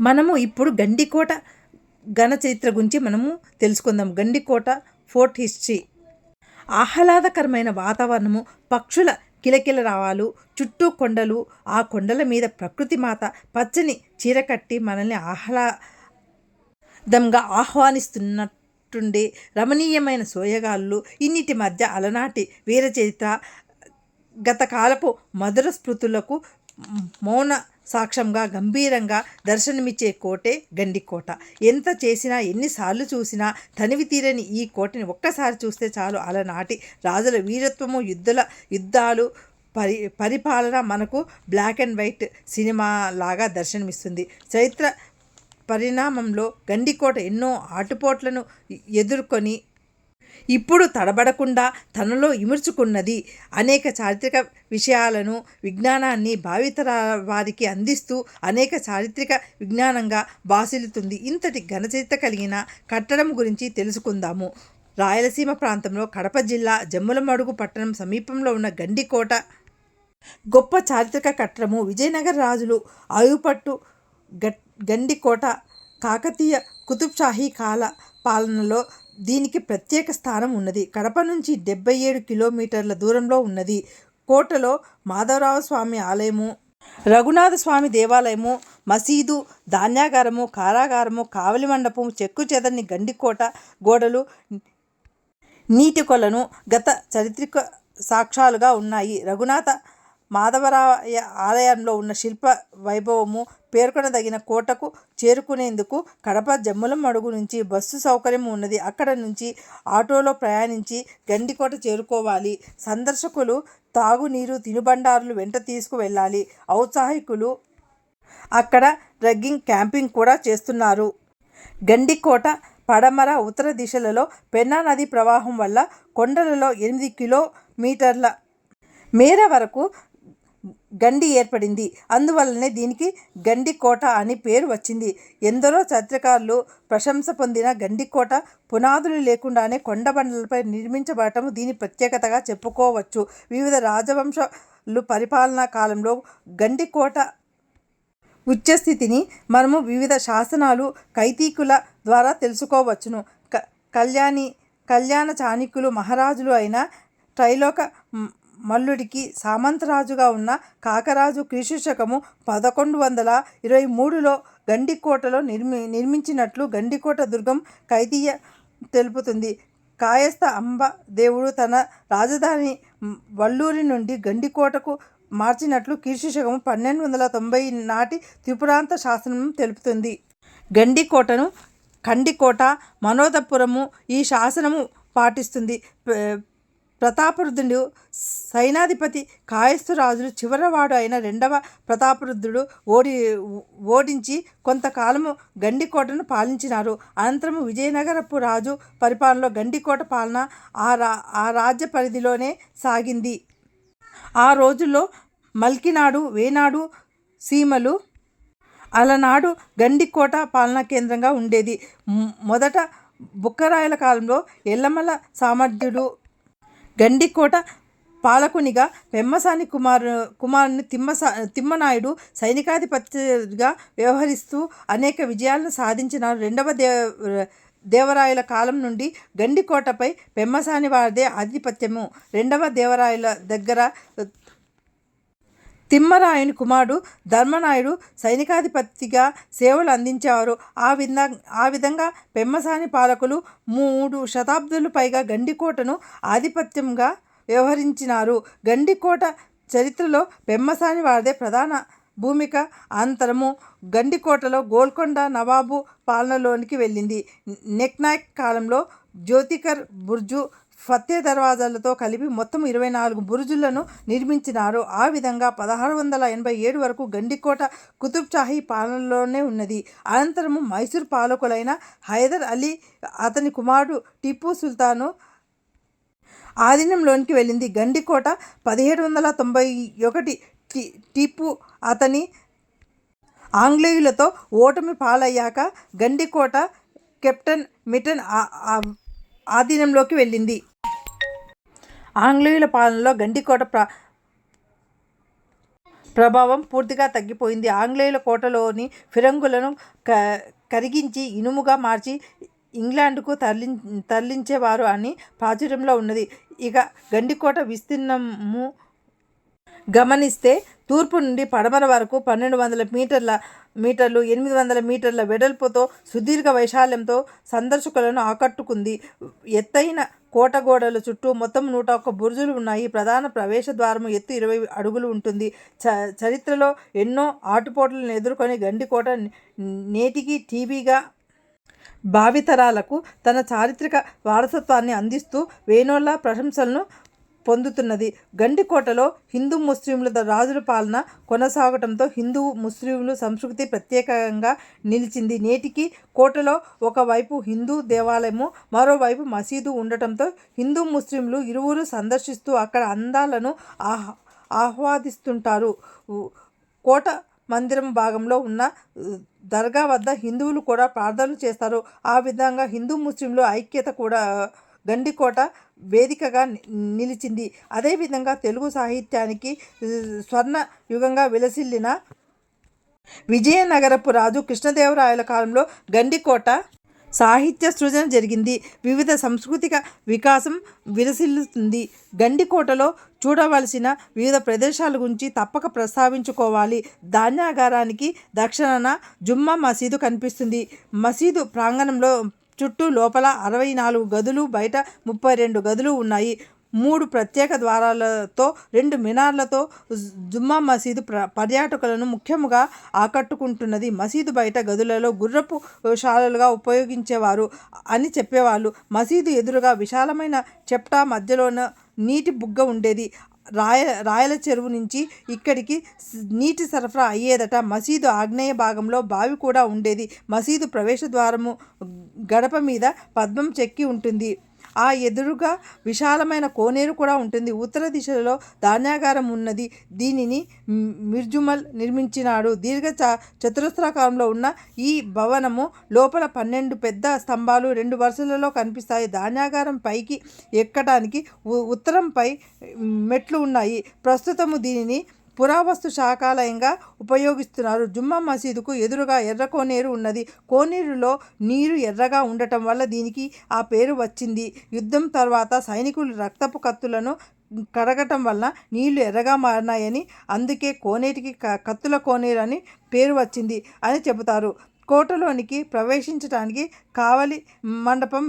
మనము ఇప్పుడు గండికోట ఘన చరిత్ర గురించి మనము తెలుసుకుందాం. Gandikota fort history. ఆహ్లాదకరమైన వాతావరణము పక్షుల కిలకిల రావాలు చుట్టూ కొండలు ఆ కొండల మీద ప్రకృతి మాత పచ్చని చీర కట్టి మనల్ని ఆహ్లాదంగా ఆహ్వానిస్తున్నట్టుండే రమణీయమైన సోయగాళ్ళు ఇన్నిటి మధ్య అలనాటి వీర చరిత్ర గతకాలపు మధుర స్మృతులకు మౌన సాక్ష్యంగా గంభీరంగా దర్శనమిచ్చే కోటే గండికోట ఎంత చేసినా ఎన్నిసార్లు చూసినా తనివి తీరని ఈ కోటని ఒక్కసారి చూస్తే చాలు. అలనాటి రాజుల వీరత్వము యుద్ధల యుద్ధాలు పరి పరిపాలన మనకు బ్లాక్ అండ్ వైట్ సినిమా లాగా దర్శనమిస్తుంది. చరిత్ర పరిణామంలో గండికోట ఎన్నో ఆటుపోట్లను ఎదుర్కొని ఇప్పుడు తడబడకుండా తనలో ఇముర్చుకున్నది అనేక చారిత్రక విషయాలను విజ్ఞానాన్ని భావితర వారికి అందిస్తూ అనేక చారిత్రక విజ్ఞానంగా బాసిల్లుతుంది. ఇంతటి ఘనచరిత్ర కలిగిన కట్టడం గురించి తెలుసుకుందాము. రాయలసీమ ప్రాంతంలో కడప జిల్లా జమ్ములమడుగు పట్టణం సమీపంలో ఉన్న గండికోట గొప్ప చారిత్రక కట్టడము విజయనగర రాజులు ఆయుపట్టు గట్ గండికోట కాకతీయ కుతుబ్షాహీ కాల పాలనలో దీనికి ప్రత్యేక స్థానం ఉన్నది. కడప నుంచి డెబ్బై ఏడు కిలోమీటర్ల దూరంలో ఉన్నది. కోటలో మాధవరావు స్వామి ఆలయము రఘునాథ స్వామి దేవాలయము మసీదు ధాన్యాగారము కారాగారము కావలి మండపం చెక్కు చెదర్ని గండికోట గోడలు నీటి కొలను గత చారిత్రక సాక్ష్యాలుగా ఉన్నాయి. రఘునాథ మాధవరాయ ఆలయంలో ఉన్న శిల్ప వైభవము పేర్కొనదగిన కోటకు చేరుకునేందుకు కడప జమ్ములం అడుగు నుంచి బస్సు సౌకర్యం ఉన్నది. అక్కడ నుంచి ఆటోలో ప్రయాణించి గండికోట చేరుకోవాలి. సందర్శకులు తాగునీరు తినుబండారులు వెంట తీసుకువెళ్ళాలి. ఔత్సాహికులు అక్కడ రగ్గింగ్ క్యాంపింగ్ కూడా చేస్తున్నారు. గండికోట పడమర ఉత్తర దిశలలో పెన్నా నది ప్రవాహం వల్ల కొండలలో ఎనిమిది కిలోమీటర్ల మేర వరకు గండి ఏర్పడింది. అందువల్లనే దీనికి గండికోట అని పేరు వచ్చింది. ఎందరో చరిత్రకారులు ప్రశంస పొందిన గండికోట పునాదులు లేకుండానే కొండబండలపై నిర్మించబడటం దీని ప్రత్యేకతగా చెప్పుకోవచ్చు. వివిధ రాజవంశాలు పరిపాలనా కాలంలో గండికోట ఉచ్చస్థితిని మనము వివిధ శాసనాలు కైతీకుల ద్వారా తెలుసుకోవచ్చును. క కళ్యాణి కళ్యాణ చాణిక్యులు మహారాజులు అయిన త్రైలోక మల్లుడికి సామంతరాజుగా ఉన్న కాకరాజు క్రీస్తు శకము పదకొండు వందల ఇరవై మూడులో గండికోటలో నిర్మి నిర్మించినట్లు గండికోట దుర్గం ఖైదీయ తెలుపుతుంది. కాయస్థ అంబ దేవుడు తన రాజధాని వల్లూరి నుండి గండికోటకు మార్చినట్లు కీర్తి పన్నెండు వందల తొంభై నాటి త్రిపురాంత శాసనం తెలుపుతుంది. గండికోటను కండికోట మనోదపురము ఈ శాసనము పాటిస్తుంది. ప్రతాపరుద్రుడు సైనాధిపతి కాయస్థురాజులు చివరవాడు అయిన రెండవ ప్రతాపరుద్రుడు ఓడి ఓడించి కొంతకాలము గండికోటను పాలించినారు. అనంతరము విజయనగరపు రాజు పరిపాలనలో గండికోట పాలన ఆ రా ఆ రాజ్య పరిధిలోనే సాగింది. ఆ రోజుల్లో మల్కినాడు వేనాడు సీమలు అలనాడు గండికోట పాలనా కేంద్రంగా ఉండేది. మొదట బుక్కరాయల కాలంలో ఎల్లమల సామర్థ్యుడు గండికోట పాలకునిగా పెమ్మసాని కుమారు కుమారుని తిమ్మసా తిమ్మనాయుడు సైనికాధిపతిగా వ్యవహరిస్తూ అనేక విజయాలను సాధించిన రెండవ దేవ దేవరాయల కాలం నుండి గండికోటపై పెమ్మసాని వారిదే ఆధిపత్యము. రెండవ దేవరాయల దగ్గర తిమ్మరాయుని కుమారుడు ధర్మనాయుడు సైనికాధిపతిగా సేవలు అందించేవారు. ఆ విధంగా ఆ విధంగా పెమ్మసాని పాలకులు మూడు శతాబ్దులు పైగా గండికోటను ఆధిపత్యంగా వ్యవహరించినారు. గండికోట చరిత్రలో పెమ్మసాని వారిదే ప్రధాన భూమిక. అంతరము గండికోటలో గోల్కొండ నవాబు పాలనలోనికి వెళ్ళింది. నెక్నాయక్ కాలంలో జ్యోతికర్ బుర్జు ఫత్తే దర్వాజాలతో కలిపి మొత్తం ఇరవై నాలుగు బురుజులను నిర్మించినారు. ఆ విధంగా పదహారు వందల ఎనభై ఏడు వరకు గండికోట కుతుబ్ షాహీ పాలనలోనే ఉన్నది. అనంతరము మైసూర్ పాలకులైన హైదర్ అలీ అతని కుమారుడు టిప్పు సుల్తాను ఆధీనంలోనికి వెళ్ళింది. గండికోట పదిహేడు వందల తొంభై ఒకటి టి టిప్పు అతని ఆంగ్లేయులతో ఓటమి పాలయ్యాక గండికోట కెప్టెన్ మిటన్ ఆధీనంలోకి వెళ్ళింది. ఆంగ్లేయుల పాలనలో గండికోట ప్ర ప్రభావం పూర్తిగా తగ్గిపోయింది. ఆంగ్లేయుల కోటలోని ఫిరంగులను క కరిగించి ఇనుముగా మార్చి ఇంగ్లాండ్కు తరలి తరలించేవారు అని ప్రాచుర్యంలో ఉన్నది. ఇక గండికోట విస్తీర్ణము గమనిస్తే తూర్పు నుండి పడమర వరకు పన్నెండు వందల మీటర్ల మీటర్లు ఎనిమిది వందల మీటర్ల వెడల్పుతో సుదీర్ఘ వైశాల్యంతో సందర్శకులను ఆకట్టుకుంది. ఎత్తైన కోట గోడల చుట్టూ మొత్తం నూట ఒక్క బురుజులు ఉన్నాయి. ప్రధాన ప్రవేశ ద్వారము ఎత్తు ఇరవై అడుగులు ఉంటుంది. చ చరిత్రలో ఎన్నో ఆటుపోట్లను ఎదుర్కొని గండికోట నేటికి టీవీగా భావితరాలకు తన చారిత్రక వారసత్వాన్ని అందిస్తూ వేణోళ్ళ ప్రశంసలను పొందుతున్నది. గండికోటలో హిందూ ముస్లింల రాజుల పాలన కొనసాగటంతో హిందూ ముస్లింలు సంస్కృతి ప్రత్యేకంగా నిలిచింది. నేటికి కోటలో ఒకవైపు హిందూ దేవాలయము మరోవైపు మసీదు ఉండటంతో హిందూ ముస్లింలు ఇరువురు సందర్శిస్తూ అక్కడ అందాలను ఆహ్ ఆహ్వాదిస్తుంటారు. కోట మందిరం భాగంలో ఉన్న దర్గా వద్ద హిందువులు కూడా ప్రార్థనలు చేస్తారు. ఆ విధంగా హిందూ ముస్లింలు ఐక్యత కూడా గండికోట వేదికగా నిలిచింది. అదేవిధంగా తెలుగు సాహిత్యానికి స్వర్ణ యుగంగా విలసిల్లిన విజయనగరపు రాజు కృష్ణదేవరాయల కాలంలో గండికోట సాహిత్య సృజన జరిగింది. వివిధ సాంస్కృతిక వికాసం విలసిల్లుతుంది. గండికోటలో చూడవలసిన వివిధ ప్రదేశాల గురించి తప్పక ప్రస్తావించుకోవాలి. ధాన్యాగారానికి దక్షిణాన జుమ్మా మసీదు కనిపిస్తుంది. మసీదు ప్రాంగణంలో చుట్టూ లోపల అరవై నాలుగు గదులు బయట ముప్పై రెండు గదులు ఉన్నాయి. మూడు ప్రత్యేక ద్వారాలతో రెండు మినార్లతో జుమ్మా మసీదు ప్ర పర్యాటకులను ముఖ్యంగా ఆకట్టుకుంటున్నది. మసీదు బయట గదులలో గుర్రపు శాలలుగా ఉపయోగించేవారు అని చెప్పేవాళ్ళు. మసీదు ఎదురుగా విశాలమైన చెప్టా మధ్యలోన నీటి బుగ్గ ఉండేది. రాయ రాయల చెరువు నుంచి ఇక్కడికి నీటి సరఫరా అయ్యేదట. మసీదు ఆగ్నేయ భాగంలో బావి కూడా ఉండేది. మసీదు ప్రవేశ ద్వారము గడప మీద పద్మం చెక్కి ఉంటుంది. ఆ ఎదురుగా విశాలమైన కోనేరు కూడా ఉంటుంది. ఉత్తర దిశలో ధాన్యాగారం ఉన్నది. దీనిని మిర్జుమల్ నిర్మించినాడు. దీర్ఘ చ చతురస్రాకారంలో ఉన్న ఈ భవనము లోపల పన్నెండు పెద్ద స్తంభాలు రెండు వరుసలలో కనిపిస్తాయి. ధాన్యాగారం పైకి ఎక్కడానికి ఉత్తరంపై మెట్లు ఉన్నాయి. ప్రస్తుతము దీనిని పురావస్తు శాఖాలయంగా ఉపయోగిస్తున్నారు. జుమ్మా మసీదుకు ఎదురుగా ఎర్ర కోనేరు ఉన్నది. కోనేరులో నీరు ఎర్రగా ఉండటం వల్ల దీనికి ఆ పేరు వచ్చింది. యుద్ధం తర్వాత సైనికులు రక్తపు కత్తులను కడగటం వల్ల నీళ్ళు ఎర్రగా మారినాయని అందుకే కోనేటికి కత్తుల కోనేరు అని పేరు వచ్చింది అని చెబుతారు. కోటలోనికి ప్రవేశించడానికి కావలి మండపం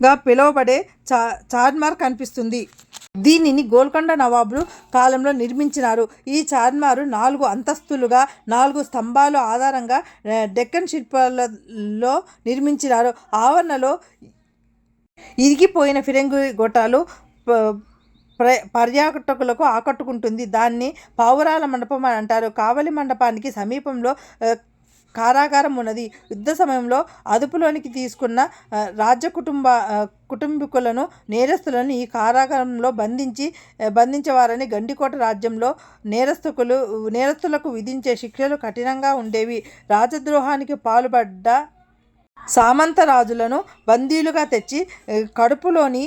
గా పిలువబడే చా చార్మార్ కనిపిస్తుంది. దీనిని గోల్కొండ నవాబులు కాలంలో నిర్మించినారు. ఈ చార్మారు నాలుగు అంతస్తులుగా నాలుగు స్తంభాలు ఆధారంగా డెక్కన్ శిల్పాలలో నిర్మించినారు. ఆవరణలో ఇరిగిపోయిన ఫిరంగి గొట్టాలు పర్యాటకులకు ఆకట్టుకుంటుంది. దాన్ని పావురాల మండపం అని అంటారు. కావలి మండపానికి సమీపంలో కారాగారం ఉన్నది. యుద్ధ సమయంలో అదుపులోనికి తీసుకున్న రాజ్య కుటుంబ కుటుంబీకులను నేరస్తులను ఈ కారాగారంలో బంధించి బంధించేవారని గండికోట రాజ్యంలో నేరస్తుకులు నేరస్తులకు విధించే శిక్షలు కఠినంగా ఉండేవి. రాజద్రోహానికి పాల్పడ్డ సామంతరాజులను బందీలుగా తెచ్చి కడుపులోని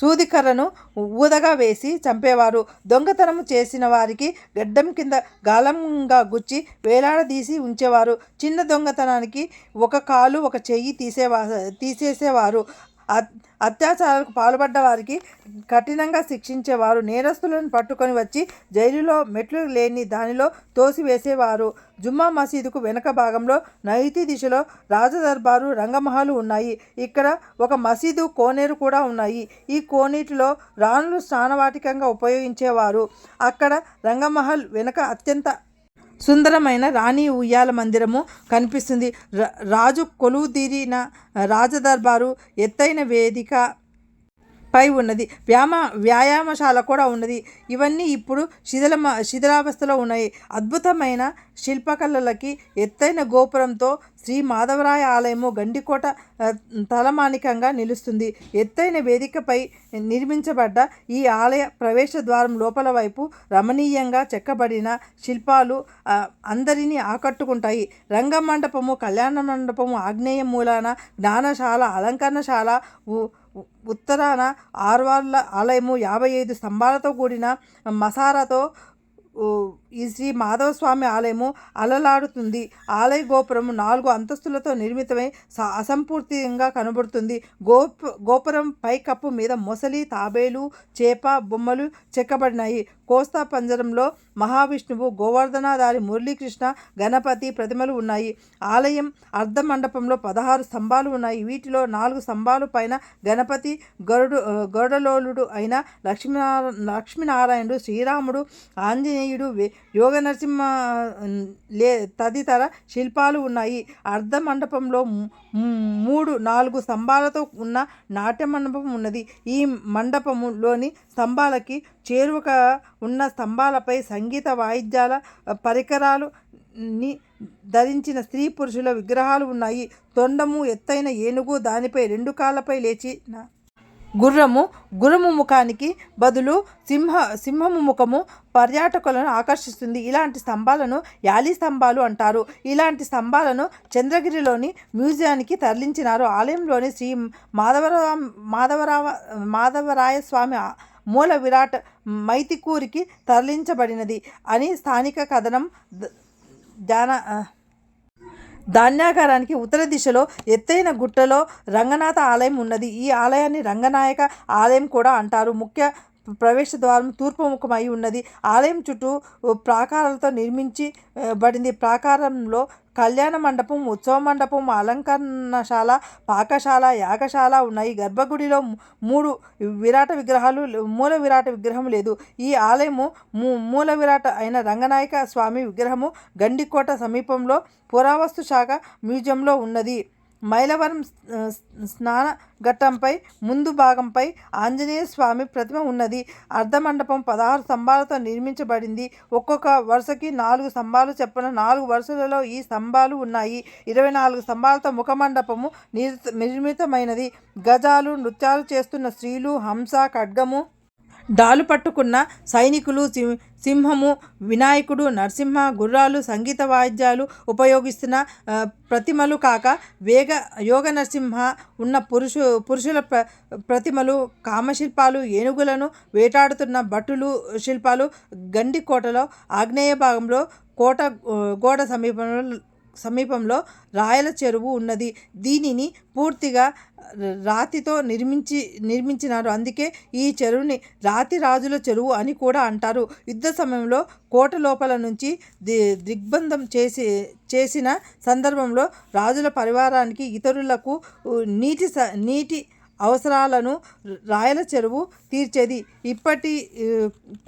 సూదికర్రను ఊదగా వేసి చంపేవారు. దొంగతనం చేసిన వారికి గడ్డం కింద గాలంగా గుచ్చి వేలాడదీసి ఉంచేవారు. చిన్న దొంగతనానికి ఒక కాలు ఒక చెయ్యి తీసేవా తీసేసేవారు. అత్యాచారాలకు పాల్పడ్డ వారికి కఠినంగా శిక్షించేవారు. నేరస్తులను పట్టుకొని వచ్చి జైలులో మెట్లు లేని దానిలో తోసివేసేవారు. జుమ్మా మసీదుకు వెనక భాగంలో నైతి దిశలో రాజదర్బారు రంగమహలు ఉన్నాయి. ఇక్కడ ఒక మసీదు కోనేరు కూడా ఉన్నాయి. ఈ కోనేటిలో రాణులు స్నానవాటికంగా ఉపయోగించేవారు. అక్కడ రంగమహల్ వెనక అత్యంత సుందరమైన రాణి ఉయ్యాల మందిరము కనిపిస్తుంది. రాజు కొలువుదీరిన రాజదర్బారు ఎత్తైన వేదిక పై ఉన్నది. వ్యామ వ్యాయామశాల కూడా ఉన్నది. ఇవన్నీ ఇప్పుడు శిథిల శిథిలావస్థలో ఉన్నాయి. అద్భుతమైన శిల్పకళలకి ఎత్తైన గోపురంతో శ్రీ మాధవరాయ ఆలయము గండికోట తలమానికంగా నిలుస్తుంది. ఎత్తైన వేదికపై నిర్మించబడ్డ ఈ ఆలయ ప్రవేశ ద్వారం లోపల వైపు రమణీయంగా చెక్కబడిన శిల్పాలు అందరినీ ఆకట్టుకుంటాయి. రంగమండపము కళ్యాణ మండపము ఆగ్నేయ మూలాన జ్ఞానశాల అలంకరణశాల ఉత్తరాన ఆర్వార్ల ఆలయము యాభై ఐదు స్తంభాలతో కూడిన మసారాతో ఈ శ్రీ మాధవస్వామి ఆలయము అలలాడుతుంది. ఆలయ గోపురము నాలుగు అంతస్తులతో నిర్మితమై స- అసంపూర్తిగా కనబడుతుంది. గోపు గోపురం పైకప్పు మీద మొసలి తాబేలు చేప బొమ్మలు చెక్కబడినాయి. కోస్తా పంజరంలో మహావిష్ణువు గోవర్ధనాధారి మురళీకృష్ణ గణపతి ప్రతిమలు ఉన్నాయి. ఆలయం అర్ధ మండపంలో పదహారు స్తంభాలు ఉన్నాయి. వీటిలో నాలుగు స్తంభాలు పైన గణపతి గరుడు గరుడలోలుడు అయిన లక్ష్మీనారా లక్ష్మీనారాయణుడు శ్రీరాముడు ఆంజనేయుడు వే- యోగ నరసింహ లే తదితర శిల్పాలు ఉన్నాయి. అర్ధ మండపంలో మూడు నాలుగు స్తంభాలతో ఉన్న నాట్య మండపం ఉన్నది. ఈ మండపములోని స్తంభాలకి చేరువక ఉన్న స్తంభాలపై సంగీత వాయిద్యాల పరికరాలు ని ధరించిన స్త్రీ పురుషుల విగ్రహాలు ఉన్నాయి. తొండము ఎత్తైన ఏనుగు దానిపై రెండు కాళ్ళపై లేచిన గుర్రము గుర్రము ముఖానికి బదులు సింహ సింహము ముఖము పర్యాటకులను ఆకర్షిస్తుంది. ఇలాంటి స్తంభాలను యాలీ స్తంభాలు అంటారు. ఇలాంటి స్తంభాలను చంద్రగిరిలోని మ్యూజియానికి తరలించినారు. ఆలయంలోని శ్రీ మాధవరావ మాధవరావ మాధవరాయ స్వామి మూల విరాట్ మైతికూరికి తరలించబడినది అని స్థానిక కథనం ద- జాన ధాన్యాగారానికి ఉత్తర దిశలో ఎత్తైన గుట్టలో రంగనాథ ఆలయం ఉన్నది. ఈ ఆలయాన్ని రంగనాయక ఆలయం కూడా అంటారు. ముఖ్య ప్రవేశ ద్వారం తూర్పుముఖమై ఉన్నది. ఆలయం చుట్టూ ప్రాకారాలతో నిర్మించి బడింది. ప్రాకారంలో కళ్యాణ మండపం ఉత్సవ మండపం అలంకరణశాల పాకశాల యాగశాల ఉన్నాయి. గర్భగుడిలో మూడు విరాట విగ్రహాలు మూల విరాట విగ్రహం లేదు. ఈ ఆలయము మూ మూల విరాట అయిన రంగనాయక స్వామి విగ్రహము గండికోట సమీపంలో పురావస్తు శాఖ మ్యూజియంలో ఉన్నది. మైలవరం స్నాన ఘట్టంపై ముందు భాగంపై ఆంజనేయ స్వామి ప్రతిమ ఉన్నది. అర్ధమండపం పదహారు స్తంభాలతో నిర్మించబడింది. ఒక్కొక్క వరుసకి నాలుగు స్తంభాలు చెప్పిన నాలుగు వరుసలలో ఈ స్తంభాలు ఉన్నాయి. ఇరవై నాలుగు స్తంభాలతో ముఖమండపము నిర్మితమైనది. గజాలు నృత్యాలు చేస్తున్న స్త్రీలు హంస ఖడ్గము డాలు పట్టుకున్న సైనికులు సి- సింహము వినాయకుడు నరసింహ గుర్రాలు సంగీత వాయిద్యాలు ఉపయోగిస్తున్న ప్రతిమలు కాక వేగ యోగ నరసింహ ఉన్న పురుషు పురుషుల ప్ర ప్రతిమలు కామశిల్పాలు ఏనుగులను వేటాడుతున్న భటులు శిల్పాలు గండికోటలో ఆగ్నేయ భాగంలో కోట గోడ సమీపంలో సమీపంలో రాయల చెరువు ఉన్నది. దీనిని పూర్తిగా రాతితో నిర్మించి నిర్మించినారు. అందుకే ఈ చెరువుని రాతి రాజుల చెరువు అని కూడా అంటారు. యుద్ధ సమయంలో కోట లోపల నుంచి ది దిగ్బంధం చేసి చేసిన సందర్భంలో రాజుల పరివారానికి ఇతరులకు నీటి స నీటి అవసరాలను రాయల చెరువు తీర్చేది. ఇప్పటి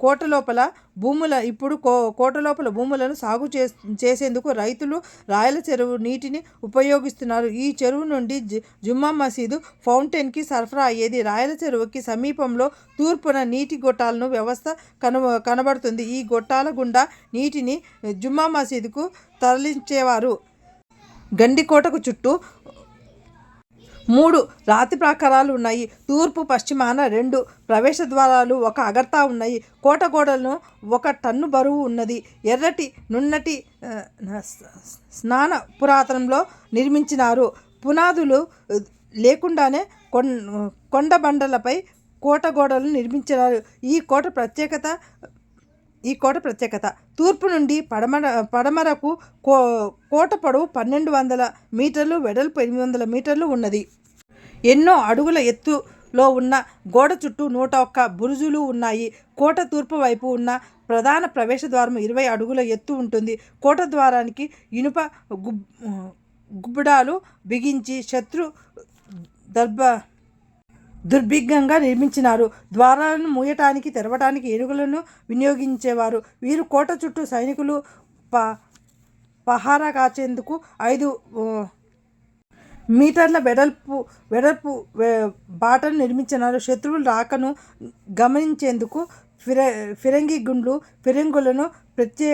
కోట లోపల భూముల ఇప్పుడు కో కోట లోపల భూములను సాగు చే చేసేందుకు రైతులు రాయల చెరువు నీటిని ఉపయోగిస్తున్నారు. ఈ చెరువు నుండి జుమ్మా మసీదు ఫౌంటైన్కి సరఫరా అయ్యేది. రాయల చెరువుకి సమీపంలో తూర్పున నీటి గొట్టాలను వ్యవస్థ కన కనబడుతుంది. ఈ గొట్టాల గుండా నీటిని జుమ్మా మసీదుకు తరలించేవారు. గండికోటకు చుట్టూ మూడు రాతి ప్రాకారాలు ఉన్నాయి. తూర్పు పశ్చిమాన రెండు ప్రవేశ ద్వారాలు ఒక అగర్తా ఉన్నాయి. కోట గోడలను ఒక టన్ను బరువు ఉన్నది. ఎర్రటి నున్నటి స్నాన పురాతనంలో నిర్మించినారు. పునాదులు లేకుండానే కొండ బండలపై కోట గోడలు నిర్మించినారు. ఈ కోట ప్రత్యేకత ఈ కోట ప్రత్యేకత. తూర్పు నుండి పడమర పడమరకు కో కోట పొడవు పన్నెండు వందల మీటర్లు వెడల్పు ఎనిమిది వందల మీటర్లు ఉన్నది. ఎన్నో అడుగుల ఎత్తులో ఉన్న గోడ చుట్టూ నూట ఒక్క బురుజులు ఉన్నాయి. కోట తూర్పు వైపు ఉన్న ప్రధాన ప్రవేశ ద్వారం ఇరవై అడుగుల ఎత్తు ఉంటుంది. కోట ద్వారానికి ఇనుప గుబ్ గుబ్బడాలు బిగించి శత్రు దర్భ దుర్భిఘంగా నిర్మించినారు. ద్వారాలను మూయటానికి తెరవటానికి ఏనుగులను వినియోగించేవారు. వీరు కోట చుట్టూ సైనికులు ప పహారా కాచేందుకు ఐదు మీటర్ల వెడల్పు వెడల్పు బాటను నిర్మించినారు. శత్రువుల రాకను గమనించేందుకు ఫిర ఫిరంగి గుండ్లు ఫిరంగులను ప్రత్యే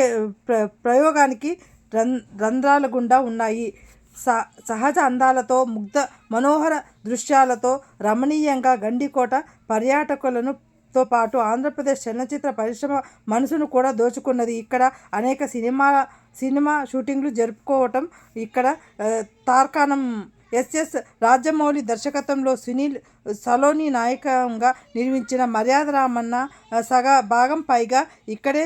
ప్ర ప్రయోగానికి రం రంధ్రాల గుండా ఉన్నాయి. సహజ అందాలతో ముగ్ధ మనోహర దృశ్యాలతో రమణీయంగా గండికోట పర్యాటకులను తో పాటు ఆంధ్రప్రదేశ్ చలనచిత్ర పరిశ్రమ మనసును కూడా దోచుకున్నది. ఇక్కడ అనేక సినిమా సినిమా షూటింగ్లు జరుపుకోవటం ఇక్కడ తార్కాణం. ఎస్ఎస్ రాజమౌళి దర్శకత్వంలో సునీల్ సలోని నాయకంగా నిర్మించిన మర్యాద రామన్న సగ భాగం పైగా ఇక్కడే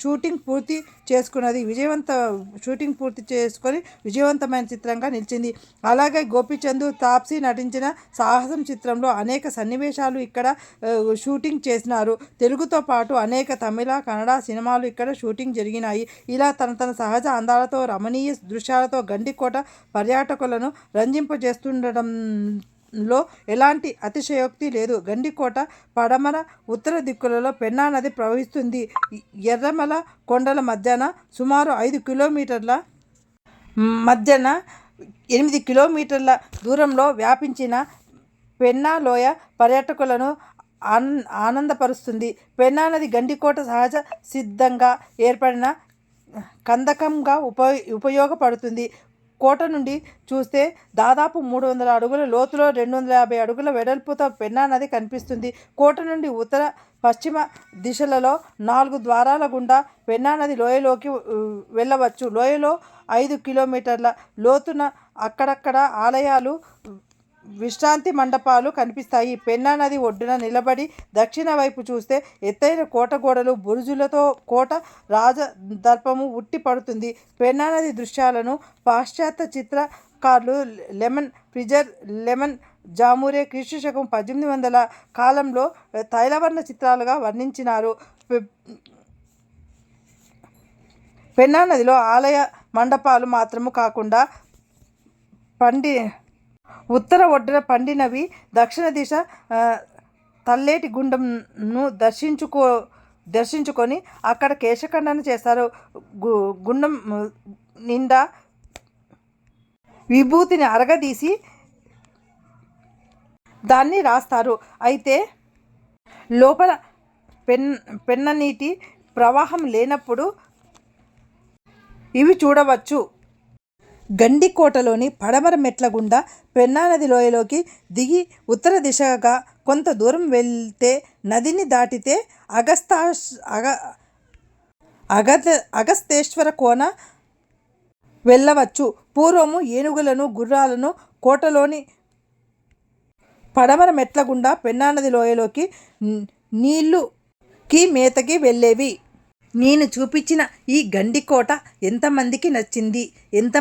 షూటింగ్ పూర్తి చేసుకున్నది. విజయవంత షూటింగ్ పూర్తి చేసుకొని విజయవంతమైన చిత్రంగా నిలిచింది. అలాగే గోపీచంద్ తాప్సీ నటించిన సాహసం చిత్రంలో అనేక సన్నివేశాలు ఇక్కడ షూటింగ్ చేసినారు. తెలుగుతో పాటు అనేక తమిళ కన్నడ సినిమాలు ఇక్కడ షూటింగ్ జరిగినాయి. ఇలా తన తన సహజ అందాలతో రమణీయ దృశ్యాలతో గండికోట పర్యాటకులను లో ఎలాంటి అతిశయోక్తి లేదు. గండికోట పడమర ఉత్తర దిక్కులలో పెన్నా నది ప్రవహిస్తుంది. ఎర్రమల కొండల మధ్యన సుమారు ఐదు కిలోమీటర్ల మధ్యన ఎనిమిది కిలోమీటర్ల దూరంలో వ్యాపించిన పెన్నా లోయ పర్యాటకులను ఆన్ ఆనందపరుస్తుంది. పెన్నా నది గండికోట సహజ సిద్ధంగా ఏర్పడిన కందకంగా ఉప ఉపయోగపడుతుంది. కోట నుండి చూస్తే దాదాపు మూడు వందల అడుగుల లోతులో రెండు వందల యాభై అడుగుల వెడల్పుతో పెన్నా నది కనిపిస్తుంది. కోట నుండి ఉత్తర పశ్చిమ దిశలలో నాలుగు ద్వారాల గుండా పెన్నా నది లోయలోకి వెళ్ళవచ్చు. లోయలో ఐదు కిలోమీటర్ల లోతున అక్కడక్కడ ఆలయాలు విశ్రాంతి మండపాలు కనిపిస్తాయి. పెన్నా నది ఒడ్డున నిలబడి దక్షిణ వైపు చూస్తే ఎత్తైన కోట గోడలు బురుజులతో కోట రాజదర్పము ఉట్టి పడుతుంది. పెన్నా నది దృశ్యాలను పాశ్చాత్య చిత్రకారులు లెమన్ ప్రిజర్ లెమన్ జామూరే క్రీస్తు శకం పద్దెనిమిది వందల కాలంలో తైలవర్ణ చిత్రాలుగా వర్ణించినారు. పెన్నా నదిలో ఆలయ మండపాలు మాత్రము కాకుండా పండి ఉత్తర ఒడ్డున పండినవి దక్షిణ దిశ తల్లేటి గుండంను దర్శించుకో దర్శించుకొని అక్కడ కేశఖండన చేస్తారు. గు గుండం నిండా విభూతిని అరగదీసి దాన్ని రాస్తారు. అయితే లోపల పెన్ పెన్న నీటి ప్రవాహం లేనప్పుడు ఇవి చూడవచ్చు. గండికోటలోని పడమర మెట్ల గుండా పెన్నానది లోయలోకి దిగి ఉత్తర దిశగా కొంత దూరం వెళ్తే నదిని దాటితే అగస్తా అగ అగత అగస్తేశ్వర కోన వెళ్ళవచ్చు. పూర్వము ఏనుగులను గుర్రాలను కోటలోని పడమర మెట్ల గుండా పెన్నానది లోయలోకి నీళ్ళుకి మేతకి వెళ్ళేవి. నేను చూపించిన ఈ గండికోట ఎంతమందికి నచ్చింది? ఎంత